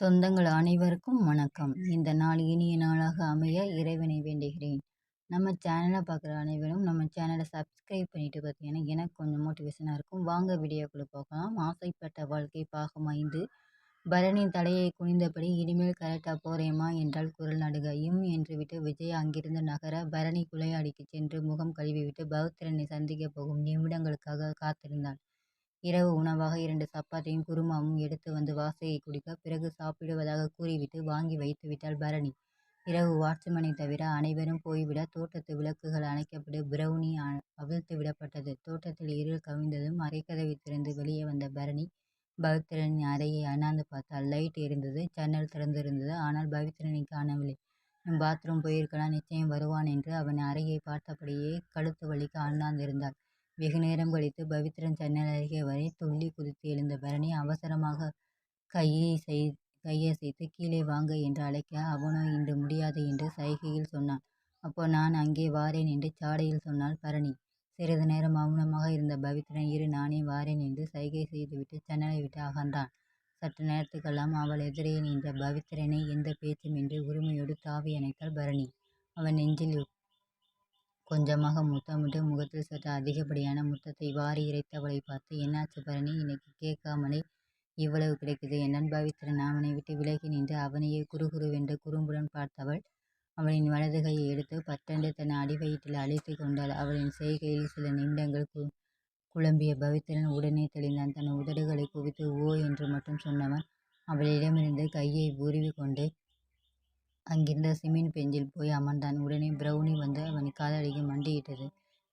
சொந்தங்கள் அனைவருக்கும் வணக்கம். இந்த நாள் இனிய நாளாக அமைய இறைவனை வேண்டுகிறேன். நம்ம சேனலை பார்க்குற அனைவரும் நம்ம சேனலை சப்ஸ்கிரைப் பண்ணிட்டு பார்த்தீங்கன்னா எனக்கு கொஞ்சம் மோட்டிவேஷனாக இருக்கும். வாங்க வீடியோக்குள்ளே பார்க்கலாம் ஆசைப்பட்ட வாழ்க்கை பாகம் ஐந்து. பரணி தலையை குனிந்தபடி இனிமேல் கரெக்டாக போகிறேம்மா என்றால் குரல் நடுக. இம் என்று விட்டு விஜய் அங்கிருந்து நகர பரணி குலையாடிக்கு சென்று முகம் கழுவிவிட்டு பௌத்திரனை சந்திக்க போகும் நிமிடங்களுக்காக காத்திருந்தான். இரவு உணவாக இரண்டு சப்பாத்தியும் குருமாவும் எடுத்து வந்து வாசையை குடிக்க பிறகு சாப்பிடுவதாக கூறிவிட்டு வாங்கி வைத்துவிட்டாள் பரணி. இரவு வாட்ச்மேனை தவிர அனைவரும் போய்விட தோட்டத்து விளக்குகள் அணைக்கப்பட்டு பிரவுனி அவிழ்த்து விடப்பட்டது. தோட்டத்தில் இருள் கவிழ்ந்ததும் அரைக்கதவை திறந்து வெளியே வந்த பரணி பவித்ரனின் அறையை அண்ணாந்து பார்த்தாள். லைட் எரிந்தது ஜன்னல் திறந்திருந்தது. ஆனால் பவித்ரனை காணவில்லை. பாத்ரூம் போயிருக்கலாம் நிச்சயம் வருவான் என்று அவன் அறையை பார்த்தபடியே கழுத்து வலிக்க அண்ணாந்திருந்தாள். வெகு நேரம் கழித்து பவித்ரன் ஜன்னல் அருகே வரை துள்ளி குதித்து எழுந்த பரணி அவசரமாக கையை செய் கையசைத்து கீழே வாங்க என்று அழைக்க அவனோ இன்று முடியாது என்று சைகையில் சொன்னான். அப்போ நான் அங்கே வாரேன் என்று சாடையில் சொன்னாள் பரணி. சிறிது நேரம் மௌனமாக இருந்த பவித்ரன் இரு நானே வாரேன் என்று சைகை செய்துவிட்டு ஜன்னலை விட்டு அகன்றான். சற்று நேரத்துக்கெல்லாம் அவள் எதிரே நின்ற பவித்ரனை எந்த பேச்சுமின்றி உரிமையோடு தாவி அணைத்தாள் பரணி. அவன் நெஞ்சில் கொஞ்சமாக முத்தமிட்டு முகத்தில் சற்று அதிகப்படியான முத்தத்தை வாரி இறைத்தவளை பார்த்து என்னாச்சு பரணி? இன்னைக்கு கேட்காமலே இவ்வளவு கிடைக்குது. என்னன் பவித்திரன் அவனை விட்டு விலகி நின்று அவனையே குறுகுருவென்று குறும்புடன் பார்த்தவள் அவளின் வலது கையை எடுத்து பத்தண்டு தன் அடிவயிற்றில் அழைத்து கொண்டாள். அவளின் செய்கையில் சில நிமிடங்கள் கு குழம்பிய பவித்திரன் உடனே தெளிந்தான். தன் உதடுகளை குவித்து ஓ என்று மட்டும் சொன்னவன் அவளிடமிருந்து கையை உருவி கொண்டு அங்கிருந்த சிமெண்ட் பெஞ்சில் போய் அமர்ந்தான். உடனே பிரவுனி வந்து அவன் காலடிக்கு மண்டியிட்டது.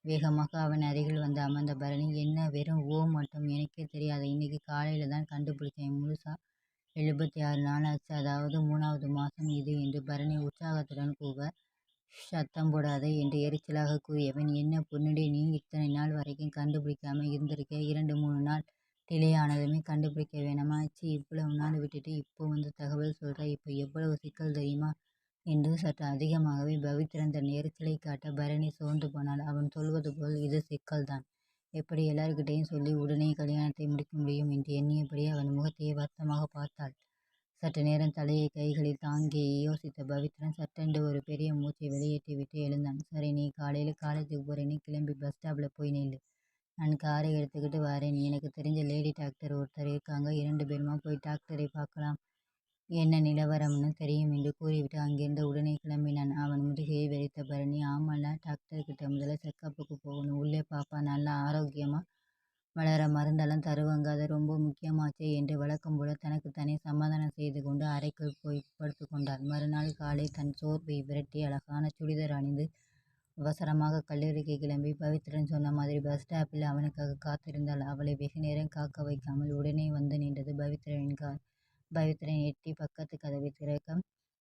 வேகமாக அவன் அருகில் வந்து அமர்ந்த பரணி என்ன வெறும் ஓ மட்டும் எனக்கே தெரியாது இன்னைக்கு காலையில தான் கண்டுபிடிச்சேன். முழுசா எழுபத்தி ஆறு நாளாச்சு. அதாவது மூணாவது மாசம் இது என்று பரணி உற்சாகத்துடன் கூவ சத்தம் போடாதே என்று எரிச்சலாக கூறியவன் என்ன பொண்ணுடி நீ இத்தனை நாள் வரைக்கும் கண்டுபிடிக்காம இருந்திருக்க. இரண்டு மூணு நாள் டிலே ஆனதுமே கண்டுபிடிக்க வேணாமா? ச்சீ இவ்வளவு நாள் விட்டுட்டு இப்போ வந்து தகவல் சொல்ற. இப்போ எவ்வளவு சிக்கல் தெரியுமா? என்று சற்று அதிகமாகவே பவித்ரன் தன் எரிச்சலை காட்ட பரணி சோர்ந்து போனாள். அவன் சொல்வது போல் இது சிக்கல்தான். எப்படி எல்லார்கிட்டையும் சொல்லி உடனே கல்யாணத்தை முடிக்க முடியும் என்று எண்ணியபடி அவன் முகத்தையே வருத்தமாக பார்த்தாள். சற்று நேரம் தலையை கைகளில் தாங்கி யோசித்த பவித்ரன் சட்டென்று ஒரு பெரிய மூச்சை வெளியேற்றிவிட்டு எழுந்தான். சரி நீ காலையில காலேஜுக்கு போறேன்னு கிளம்பி பஸ் ஸ்டாப்ல போய் நில்லு. நான் காரை எடுத்துக்கிட்டு வரேன். எனக்கு தெரிஞ்ச லேடி டாக்டர் ஒருத்தர் இருக்காங்க. இரண்டு பேருமா போய் டாக்டரை பார்க்கலாம். என்ன நிலவரம்னு தெரியும் என்று கூறிவிட்டு அங்கிருந்து உடனே கிளம்பினான். அவன் முதுகையை வெறித்த பரணி ஆமால்ல டாக்டர் கிட்ட முதல்ல செக்கப்புக்கு போகணும். உள்ளே பாப்பா நல்லா ஆரோக்கியமா வளர மருந்தெல்லாம் தருவாங்க. அது ரொம்ப முக்கியமாச்சே என்று வழக்கம் போல தனக்குத்தானே சமாதானம் செய்து கொண்டு அறைக்குள் போய் படுத்துக்கொண்டார் மறுநாள் காலை தன் சோர்வை விரட்டி அழகான சுடிதார் அணிந்து அவசரமாக கல்லூரிக்கு கிளம்பி பவித்ரன் சொன்ன மாதிரி பஸ் ஸ்டாப்பில் அவனுக்காக காத்திருந்தாள். அவளை வெகு நேரம் காக்க வைக்காமல் உடனே வந்து நின்றது பவித்ரனின் கார். பவித்ரன் எட்டி பக்கத்து கதவை திறக்க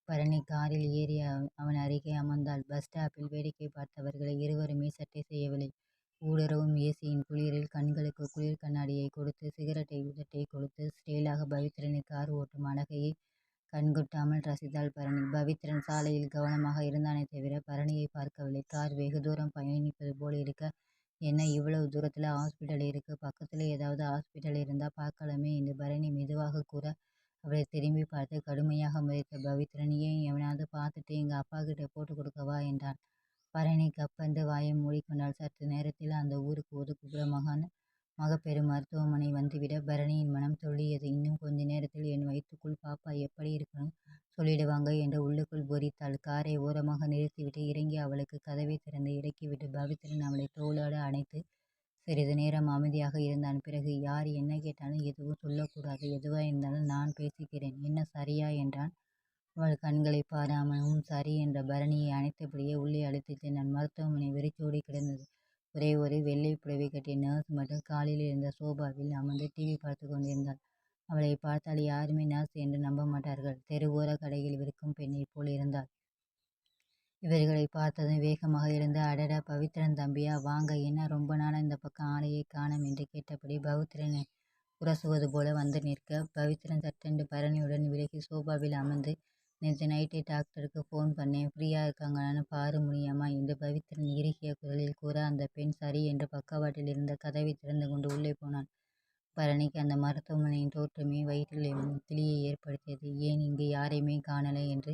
பரணி காரில் ஏறி அவன் அருகே அமர்ந்தாள். பஸ் ஸ்டாப்பில் வேடிக்கை பார்த்தவர்களை இருவருமே சட்டை செய்யவில்லை. ஊடுருவும் ஏசியின் குளிரில் கண்களுக்கு குளிர் கண்ணாடியை கொடுத்து சிகரெட்டை உதட்டை கொடுத்து ஸ்டைலாக பவித்ரனின் கார் ஓட்டும் அழகையை கண்கொட்டாமல் ரசித்தாள் பரணி. பவித்ரன் சாலையில் கவனமாக இருந்தானே தவிர பரணியை பார்க்கவில்லை. கார் வெகு தூரம் பயணிப்பது போல் இருக்க என்ன இவ்வளவு தூரத்துல ஹாஸ்பிட்டல் இருக்கு. பக்கத்துல ஏதாவது ஹாஸ்பிட்டல் இருந்தா பார்க்கலாமே என்று பரணி மெதுவாக கூற அவளை திரும்பி பார்த்து கடுமையாக முறைத்த பவித்ரன் ஏன் எவனாவது பார்த்துட்டு எங்கள் அப்பா கிட்ட போட்டு கொடுக்கவா என்றான். பரணி கப்பந்து வாயை மூடிக்கொண்டால் சற்று நேரத்தில் அந்த ஊருக்கு ஒதுக்குப்புறமான மகப்பேறு மருத்துவமனை வந்துவிட பரணியின் மனம் துள்ளியது. இன்னும் கொஞ்ச நேரத்தில் என் வயிற்றுக்குள் பாப்பா எப்படி இருக்கணும் சொல்லிடுவாங்க என்று உள்ளுக்குள் பொறித்தாள். காரை ஓரமாக நிறுத்திவிட்டு இறங்கி அவளுக்கு கதவை திறந்து இறக்கிவிட்டு பவித்ரன் அவளை தோளோடு அணைத்து சிறிது நேரம் அமைதியாக இருந்தான். பிறகு யார் என்ன கேட்டாலும் எதுவும் சொல்லக்கூடாது. எதுவாயிருந்தாலும் நான் பேசிக்கிறேன். என்ன சரியா? என்றான். அவள் கண்களைப் பாராமல் சரி என்ற பரணியை அணைத்தபடியே உள்ளே அழைத்துச் சென்றான். மருத்துவமனை வெறிச்சோடி கிடந்தது. ஒரே ஒரு வெள்ளைப் புடவை கட்டிய நர்ஸ் மட்டும் காலில் இருந்த சோபாவில் அமர்ந்து டிவி பார்த்துக் கொண்டிருந்தாள். அவளைப் பார்த்தால் யாருமே நர்ஸ் என்று நம்ப மாட்டார்கள். தெருவோர கடையில் விற்கும் பெண்ணைப் போல் இருந்தாள். இவர்களை பார்த்ததும் வேகமாக எழுந்து அடட பவித்ரன் தம்பியா வாங்க என்ன ரொம்ப நாளாக இந்த பக்கம் ஆளையே காணோம் என்று கேட்டபடி பவித்திரனை உரசுவது போல வந்து நிற்க பவித்ரன் சட்டென்று பரணியுடன் விலகி சோபாவில் அமர்ந்து நேற்று நைட்டே டாக்டருக்கு ஃபோன் பண்ணேன் ஃப்ரீயாக இருக்காங்களான்னு பாரு முடியாமா என்று பவித்ரன் இறுகிய குரலில் கூற அந்த பெண் சரி என்று பக்கவாட்டில் இருந்த கதவை திறந்து கொண்டு உள்ளே போனான். பரணிக்கு அந்த மருத்துவமனையின் தோற்றமே வயிற்றில் கிளியை ஏற்படுத்தியது. ஏன் இங்கு யாரையுமே காணலை என்று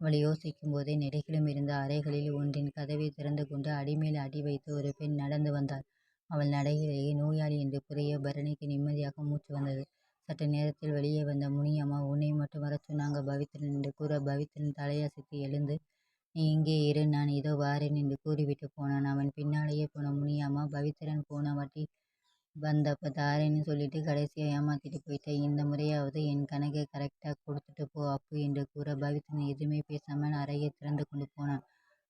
அவள் யோசிக்கும் போதே நெடுகிலும் இருந்த அறைகளில் ஒன்றின் கதவை திறந்து கொண்டு அடிமேல் அடி வைத்து ஒரு பெண் நடந்து வந்தாள். அவள் நடையிலேயே நோயாளி என்று புரிய பரணிக்கு நிம்மதியாக மூச்சு வந்தது. சற்று நேரத்தில் வெளியே வந்த முனியம்மா உன்னை மட்டும் வர சொன்னாங்க பவித்ரன் என்று கூற பவித்ரன் தலையசைத்து எழுந்து நீ இங்கே இரு நான் இதோ வாரேன் என்று கூறிவிட்டு போனான். அவன் பின்னாலேயே போன முனியம்மா பவித்ரன் போன வாட்டி வந்தப்ப தாரேன்னு சொல்லிட்டு கடைசியாக ஏமாத்திட்டு போயிட்ட. இந்த முறையாவது என் கணக்கை கரெக்டா கொடுத்துட்டு போ அப்பு என்று கூற பவித்ரன் எதுவுமே பேசாமல் அறையை திறந்து கொண்டு போனான்.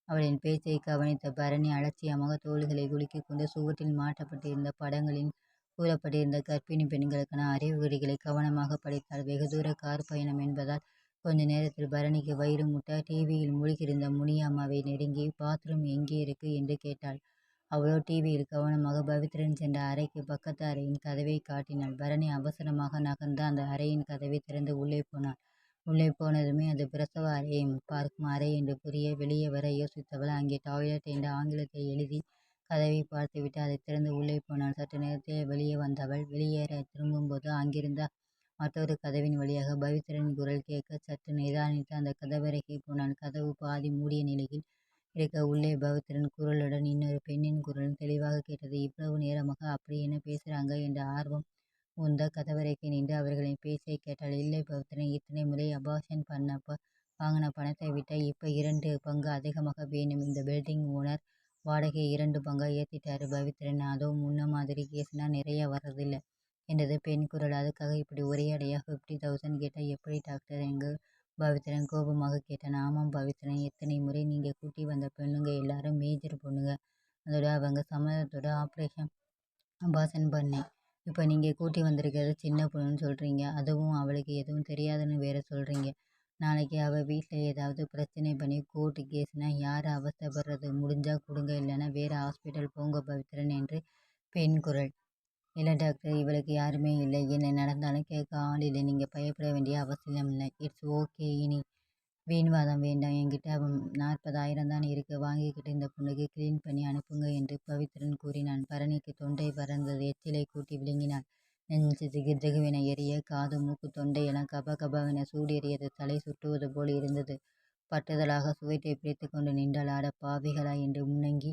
அவளின் பேச்சை கவனித்த பரணி அலட்சியமாக தோள்களை குலுக்கிக்கொண்டு சுவற்றில் மாட்டப்பட்டிருந்த படங்களில் கூறப்பட்டிருந்த கர்ப்பிணி பெண்களுக்கான அறிகுறிகளை கவனமாக படித்தாள். வெகுதூர கார் பயணம் என்பதால் கொஞ்ச நேரத்தில் பரணிக்கு வயிறு முட்ட டிவியில் மூழ்கியிருந்த முனியம்மாவை நெருங்கி பாத்ரூம் எங்கே இருக்கு என்று கேட்டாள். அவளோ டிவியில் கவனமாக பவித்ரன் சென்ற அறைக்கு பக்கத்து அறையின் கதவை காட்டினாள். பரணி அவசரமாக நகர்ந்து அந்த அறையின் கதவை திறந்து உள்ளே போனாள். உள்ளே போனதுமே அது பிரசவ அறையை பார்க்கும் அறை என்று புரிய வெளியே வர யோசித்தவள் அங்கே டாய்லெட் என்று ஆங்கிலத்தில் எழுதி கதவை பார்த்துவிட்டு அதை திறந்து உள்ளே போனாள். சற்று நேரத்தில் வெளியே வந்தவள் வெளியேற திரும்பும்போது அங்கிருந்த மற்றொரு கதவின் வழியாக பவித்ரனின் குரல் கேட்க சற்று நிதானித்து அந்த கதவருகே போனாள். கதவு பாதி மூடிய நிலையில் இருக்க உள்ளே பவித்ரன் குரலுடன் இன்னொரு பெண்ணின் குரலும் தெளிவாக கேட்டது. இவ்வளவு நேரமாக அப்படி என்ன பேசுறாங்க என்ற ஆர்வம் உந்த கதவரைக்கு நின்று அவர்களின் பேச்சைக் கேட்டாள். இல்லை பவித்ரன் இத்தனை முறை அபார்ஷன் பண்ணப்ப வாங்கின பணத்தை விட இப்ப இரண்டு பங்கு அதிகமாக வேணும். இந்த பில்டிங் ஓனர் வாடகையை இரண்டு பங்கா ஏத்திட்டாரு பவித்ரன். அதுவும் முன்ன மாதிரி கேஸ்னா நிறைய வர்றதில்ல என்றது பெண் குரல். அதுக்காக இப்படி ஒரேயடியா பிப்டி தௌசண்ட் கேட்டா எப்படி டாக்டர் எங்கள் பவித்ரன் கோபமாக கேட்டான். ஆமாம் பவித்ரன் எத்தனை முறை நீங்கள் கூட்டி வந்த பெண்ணுங்க எல்லாரும் மேஜர் பொண்ணுங்க. அதோட அவங்க சம்மதத்தோட ஆப்ரேஷன் அபார்ஷன் பண்ணேன். இப்போ நீங்கள் கூட்டி வந்திருக்கிறது சின்ன பொண்ணுன்னு சொல்கிறீங்க அதுவும் அவளுக்கு எதுவும் தெரியாதுன்னு வேற சொல்கிறீங்க நாளைக்கு அவள் வீட்டில் ஏதாவது பிரச்சனை பண்ணி கோர்ட்டு கேஸ்னால் யார் அவஸ்தைப்படுறது? முடிஞ்சால் கொடுங்க இல்லைன்னா வேறு ஹாஸ்பிட்டல் போங்க பவித்ரன் என்று பெண் குரல். இல்லை டாக்டர் இவளுக்கு யாருமே இல்லை. என்ன நடந்தாலும் கேட்க ஆள் இல்லை. நீங்கள் பயப்பட வேண்டிய அவசியம் இல்லை. இட்ஸ் ஓகே இனி வீண்வாதம் வேண்டாம். என்கிட்ட நாற்பதாயிரம் தான் இருக்கு. வாங்கிக்கிட்டு இந்த பொண்ணுக்கு கிளீன் பண்ணி அனுப்புங்க என்று பவித்ரன் கூறினான். பரணிக்கு தொண்டை பறந்தது எச்சிலை கூட்டி விழுங்கினாள். நெஞ்சு ஜிகு எரிய காது மூக்கு தொண்டையெல்லாம் கப கபவென சூடேறியது. தலை சுட்டுவது போல் இருந்தது. பட்டுதலாக சுவற்றை பிடித்து கொண்டு நின்றாள். அட பாவிகளா என்று முணங்கி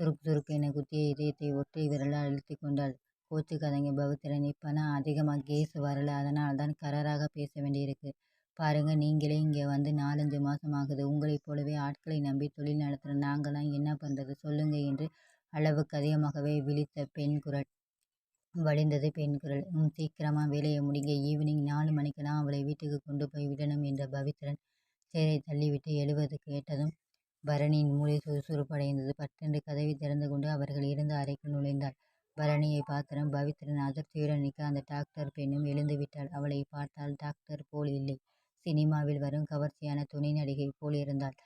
சுருக்கு சுருக்கு என குத்திய இதயத்தை ஒற்றை விரலால் அழுத்திக் கொண்டாள். கோச்சுக்காதீங்க பவித்ரன். இப்பதான் அதிகமாக கேஸ் வரல. அதனால்தான் கராராக பேச வேண்டியிருக்கு. பாருங்க நீங்களே இங்கே வந்து நாலஞ்சு மாதம் ஆகுது. உங்களைப் போலவே ஆட்களை நம்பி தொழில் நடத்துகிற நாங்களாம் என்ன பண்ணுறது சொல்லுங்க என்று அளவுக்கு அதிகமாகவே விழித்த பெண் குரல். வழிந்தது பெண் குரல். ம் வேலையை முடிங்க. ஈவினிங் நாலு மணிக்கெல்லாம் அவளை வீட்டுக்கு கொண்டு போய் விடணும் என்ற பவித்ரன் சேரை தள்ளிவிட்டு எழுவது கேட்டதும் பரணியின் மூளை சுறுசுறுப்படைந்தது. பட்டென்று கதவை திறந்து கொண்டு அவர்கள் இருந்த அறைக்குள் நுழைந்தாள். பரணியை பார்த்ததும் பவித்ரன் அதிர்ச்சியுடன் நிற்க அந்த டாக்டர் பெண்ணும் எழுந்துவிட்டாள். அவளை பார்த்தால் டாக்டர் போல் இல்லை. சினிமாவில் வரும் கவர்ச்சியான துணை நடிகை போல் இருந்தாள்.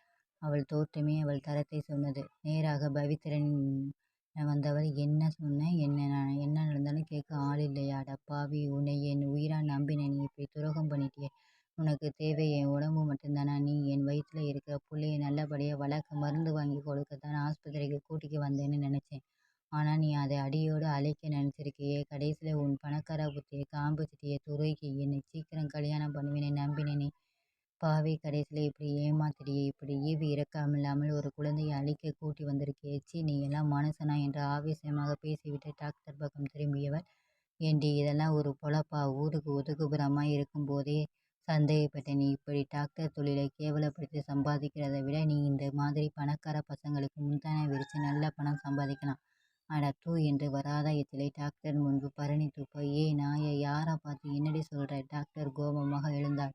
அவள் தோற்றமே அவள் தரத்தை சொன்னது. நேராக பவித்ரனிடம் வந்தவள் என்ன சொன்ன? என்ன என்ன நடந்தாலும் கேட்க ஆள் இல்லையா? பாவி உன்னை என் உயிரா நம்பினேன். நீ இப்படி துரோகம் பண்ணிட்டியே. உனக்கு தேவை என் உடம்பு மட்டும்தானா? நீ என் வயித்துல நீ அதை அடியோடு அழிக்க நினைச்சிருக்கியே. கடைசியில் உன் பணக்கார புத்திய காண்பிச்சிட்டியே துரோகி. என்னை சீக்கிரம் கல்யாணம் பண்ணுவேன்னு நம்பினேனே பாவி கடைசியில் இப்படி ஏமாத்திட்டியே. இப்படி ஈவு இரக்கமில்லாமல் ஒரு குழந்தையை அழிக்க கூட்டி வந்திருக்கியே. சீ நீ எல்லாம் மனுஷனா என்று ஆவேசமாக பேசிவிட்டு டாக்டர் பக்கம் திரும்பியவள் ஏண்டி இதெல்லாம் ஒரு பொழப்பா? ஊருக்கு ஒதுக்குப்புறமா இருக்கும் போதே சந்தேகப்பட்டேன். நீ இப்படி டாக்டர் தொழிலை கேவலப்படுத்தி சம்பாதிக்கிறத விட நீ இந்த மாதிரி பணக்கார பசங்களுக்கு முந்தானை விரிச்சு நல்ல பணம் சம்பாதிக்கலாம். அட தூ என்று வராத எச்சிலை டாக்டர் முன்பு பரணி துப்ப ஏய் நாயே யாரை பார்த்து என்னடி சொல்ற? டாக்டர் கோபமாக எழுந்தாள்.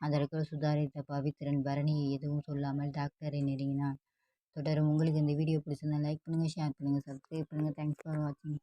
அதற்குள் சுதாரித்த பவித்ரன் பரணியை எதுவும் சொல்லாமல் டாக்டரை நெருங்கினான். தொடரும் உங்களுக்கு இந்த வீடியோ பிடிச்சிருந்தா லைக் பண்ணுங்கள் ஷேர் பண்ணுங்கள் சப்ஸ்கிரைப் பண்ணுங்கள் தேங்க்ஸ் ஃபார் வாட்சிங்